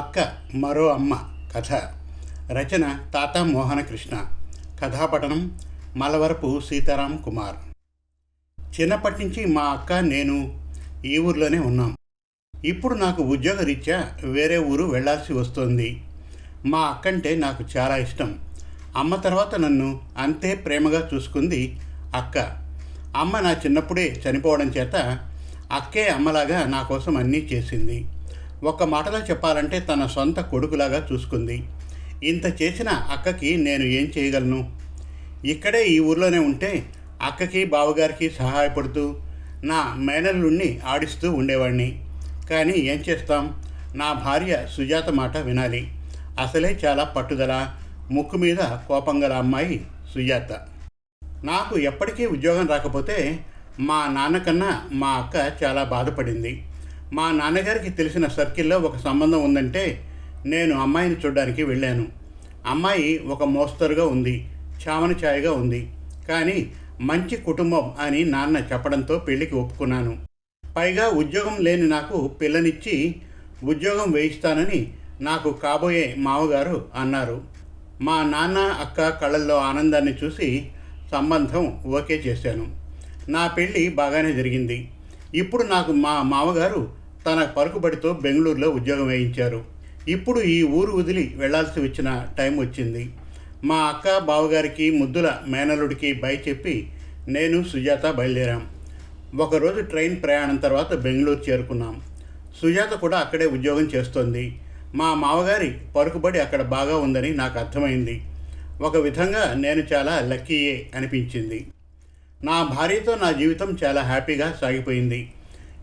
అక్క మరో అమ్మ కథ. రచన తాత మోహన కృష్ణ కథాపఠనం మలవరపు సీతారాం కుమార్. చిన్నప్పటి నుంచి మా అక్క నేను ఈ ఊర్లోనే ఉన్నాం. ఇప్పుడు నాకు ఉద్యోగ రీత్యా వేరే ఊరు వెళ్ళాల్సి వస్తోంది. మా అక్కంటే నాకు చాలా ఇష్టం. అమ్మ తర్వాత నన్ను అంతే ప్రేమగా చూసుకుంది అక్క. అమ్మ నా చిన్నప్పుడే చనిపోవడం చేత అక్కే అమ్మలాగా నా కోసం అన్నీ చేసింది. ఒక మాటలో చెప్పాలంటే తన సొంత కొడుకులాగా చూసుకుంది. ఇంత చేసిన అక్కకి నేను ఏం చేయగలను? ఇక్కడే ఈ ఊర్లోనే ఉంటే అక్కకి బావగారికి సహాయపడుతూ నా మేనల్లుణ్ణి ఆడిస్తూ ఉండేవాడిని కానీ ఏం చేస్తాం? నా భార్య సుజాత మాట వినాలి. అసలే చాలా పట్టుదల ముక్కు మీద కోపం గల అమ్మాయి సుజాత. నాకు ఎప్పటికీ ఉద్యోగం రాకపోతే మా నాన్నకన్నా మా అక్క చాలా బాధపడింది. మా నాన్నగారికి తెలిసిన సర్కిల్లో ఒక సంబంధం ఉందంటే నేను అమ్మాయిని చూడడానికి వెళ్ళాను. అమ్మాయి ఒక మోస్తరుగా ఉంది చామన ఛాయగా ఉంది. కానీ మంచి కుటుంబం అని నాన్న చెప్పడంతో పెళ్ళికి ఒప్పుకున్నాను. పైగా ఉద్యోగం లేని నాకు పిల్లనిచ్చి ఉద్యోగం వేయిస్తానని నాకు కాబోయే మావగారు అన్నారు. మా నాన్న అక్క కళ్ళల్లో ఆనందాన్ని చూసి సంబంధం ఓకే చేశాను. నా పెళ్ళి బాగానే జరిగింది. ఇప్పుడు నాకు మా మామగారు తన పలుకుబడితో బెంగళూరులో ఉద్యోగం వేయించారు. ఇప్పుడు ఈ ఊరు వదిలి వెళ్ళాల్సి వచ్చిన టైం వచ్చింది. మా అక్క బావగారికి ముద్దుల మేనలుడికి బై చెప్పి నేను సుజాత బయలుదేరాం. ఒకరోజు ట్రైన్ ప్రయాణం తర్వాత బెంగళూరు చేరుకున్నాం. సుజాత కూడా అక్కడే ఉద్యోగం చేస్తోంది. మా మామగారి పరుకుబడి అక్కడ బాగా ఉందని నాకు అర్థమైంది. ఒక విధంగా నేను చాలా లక్కీయే అనిపించింది. నా భార్యతో నా జీవితం చాలా హ్యాపీగా సాగిపోయింది.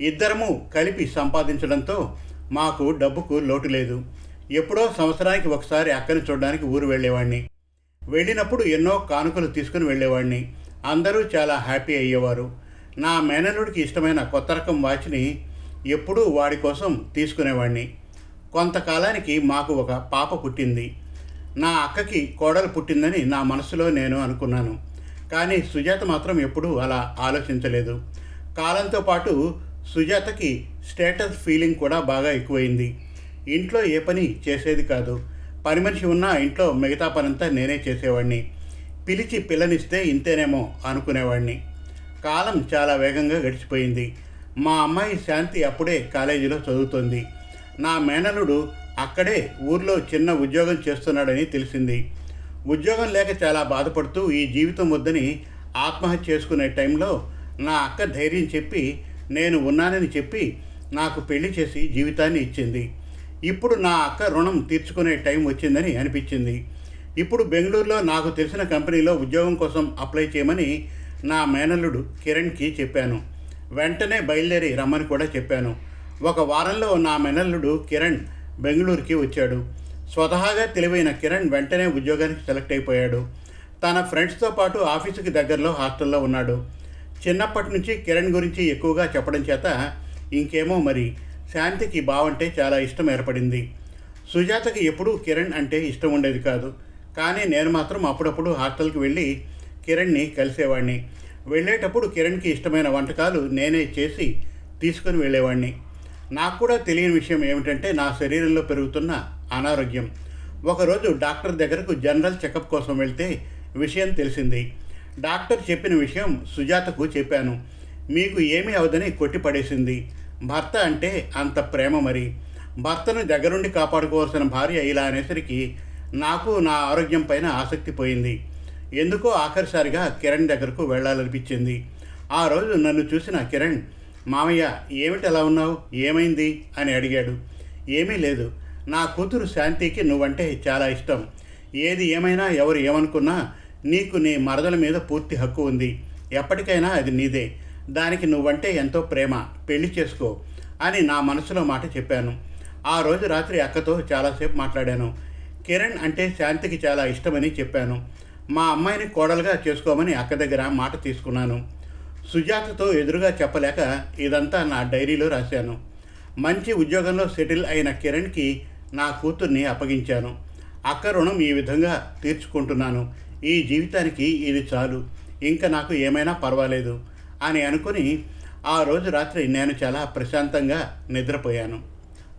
ఇద్దరము కలిపి సంపాదించడంతో మాకు డబ్బుకు లోటు లేదు. ఎప్పుడో సంవత్సరానికి ఒకసారి అక్కని చూడడానికి ఊరు వెళ్ళేవాడిని వెళ్ళినప్పుడు ఎన్నో కానుకలు తీసుకుని వెళ్ళేవాడిని అందరూ చాలా హ్యాపీ అయ్యేవారు. నా మేనలుడికి ఇష్టమైన కొత్త రకం వాచ్ని ఎప్పుడూ వాడి కోసం తీసుకునేవాడిని కొంతకాలానికి మాకు ఒక పాప పుట్టింది. నా అక్కకి కోడలు పుట్టిందని నా మనసులో నేను అనుకున్నాను. కానీ సుజాత మాత్రం ఎప్పుడూ అలా ఆలోచించలేదు. కాలంతో పాటు సుజాతకి స్టేటస్ ఫీలింగ్ కూడా బాగా ఎక్కువైంది. ఇంట్లో ఏ పని చేసేది కాదు. పని మనిషి ఉన్నా ఇంట్లో మిగతా పనంతా నేనే చేసేవాడిని. పిలిచి పిల్లనిస్తే ఇంతేనేమో అనుకునేవాడిని. కాలం చాలా వేగంగా గడిచిపోయింది. మా అమ్మాయి శాంతి అప్పుడే కాలేజీలో చదువుతోంది. నా మేనలుడు అక్కడే ఊర్లో చిన్న ఉద్యోగం చేస్తున్నాడని తెలిసింది. ఉద్యోగం లేక చాలా బాధపడుతూ ఈ జీవితం వద్దని ఆత్మహత్య చేసుకునే టైంలో నా అక్క ధైర్యం చెప్పి నేను ఉన్నానని చెప్పి నాకు పెళ్ళి చేసి జీవితాన్ని ఇచ్చింది. ఇప్పుడు నా అక్క రుణం తీర్చుకునే టైం వచ్చిందని అనిపించింది. ఇప్పుడు బెంగళూరులో నాకు తెలిసిన కంపెనీలో ఉద్యోగం కోసం అప్లై చేయమని నా మేనల్లుడు కిరణ్కి చెప్పాను. వెంటనే బయలుదేరి రమ్మని కూడా చెప్పాను. ఒక వారంలో నా మేనల్లుడు కిరణ్ బెంగళూరుకి వచ్చాడు. స్వతహాగా తెలివైన కిరణ్ వెంటనే ఉద్యోగానికి సెలెక్ట్ అయిపోయాడు. తన ఫ్రెండ్స్తో పాటు ఆఫీసుకి దగ్గరలో హాస్టల్లో ఉన్నాడు. చిన్నప్పటి నుంచి కిరణ్ గురించి ఎక్కువగా చెప్పడం చేత ఇంకేమో మరి. శాంతికి బావంటే చాలా ఇష్టం ఏర్పడింది. సుజాతకి ఎప్పుడూ కిరణ్ అంటే ఇష్టం ఉండేది కాదు. కానీ నేను మాత్రం అప్పుడప్పుడు హాస్టల్కి వెళ్ళి కిరణ్ని కలిసేవాడిని వెళ్ళేటప్పుడు కిరణ్కి ఇష్టమైన వంటకాలు నేనే చేసి తీసుకుని వెళ్ళేవాడిని నాకు కూడా తెలియని విషయం ఏమిటంటే నా శరీరంలో పెరుగుతున్న అనారోగ్యం. ఒకరోజు డాక్టర్ దగ్గరకు జనరల్ చెకప్ కోసం వెళ్తే విషయం తెలిసింది. డాక్టర్ చెప్పిన విషయం సుజాతకు చెప్పాను. మీకు ఏమీ అవదని కొట్టిపడేసింది. భర్త అంటే అంత ప్రేమ మరి. భర్తను దగ్గరుండి కాపాడుకోవాల్సిన భార్య ఇలా అనేసరికి నాకు నా ఆరోగ్యం పైన ఆసక్తి పోయింది. ఎందుకో ఆఖరిసారిగా కిరణ్ దగ్గరకు వెళ్ళాలనిపించింది. ఆ రోజు నన్ను చూసిన కిరణ్ మామయ్య ఏమిటి ఎలా ఉన్నావు? ఏమైంది? అని అడిగాడు. ఏమీ లేదు. నా కూతురు శాంతికి నువ్వంటే చాలా ఇష్టం. ఏది ఏమైనా ఎవరు ఏమనుకున్నా నీకు నీ మరదల మీద పూర్తి హక్కు ఉంది. ఎప్పటికైనా అది నీదే. దానికి నువ్వంటే ఎంతో ప్రేమ. పెళ్ళి చేసుకో అని నా మనసులో మాట చెప్పాను. ఆ రోజు రాత్రి అక్కతో చాలాసేపు మాట్లాడాను. కిరణ్ అంటే శాంతికి చాలా ఇష్టమని చెప్పాను. మా అమ్మాయిని కోడలుగా చేసుకోమని అక్క దగ్గర మాట తీసుకున్నాను. సుజాతతో ఎదురుగా చెప్పలేక ఇదంతా నా డైరీలో రాశాను. మంచి ఉద్యోగంలో సెటిల్ అయిన కిరణ్కి నా కూతుర్ని అప్పగించాను. అక్క రుణం ఈ విధంగా తీర్చుకుంటున్నాను. ఈ జీవితానికి ఇది చాలు. ఇంకా నాకు ఏమైనా పర్వాలేదు అని అనుకుని ఆ రోజు రాత్రి నేను చాలా ప్రశాంతంగా నిద్రపోయాను.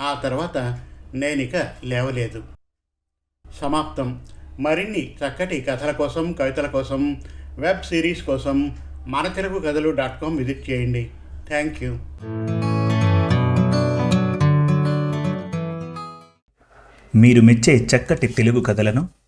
ఆ తర్వాత నేనిక లేవలేదు. సమాప్తం. మరిన్ని చక్కటి కథల కోసం కవితల కోసం వెబ్ సిరీస్ కోసం మన తెలుగు కథలు డాట్ కామ్ విజిట్ చేయండి. Thank you. మీరు మెచ్చే చక్కటి తెలుగు కథలను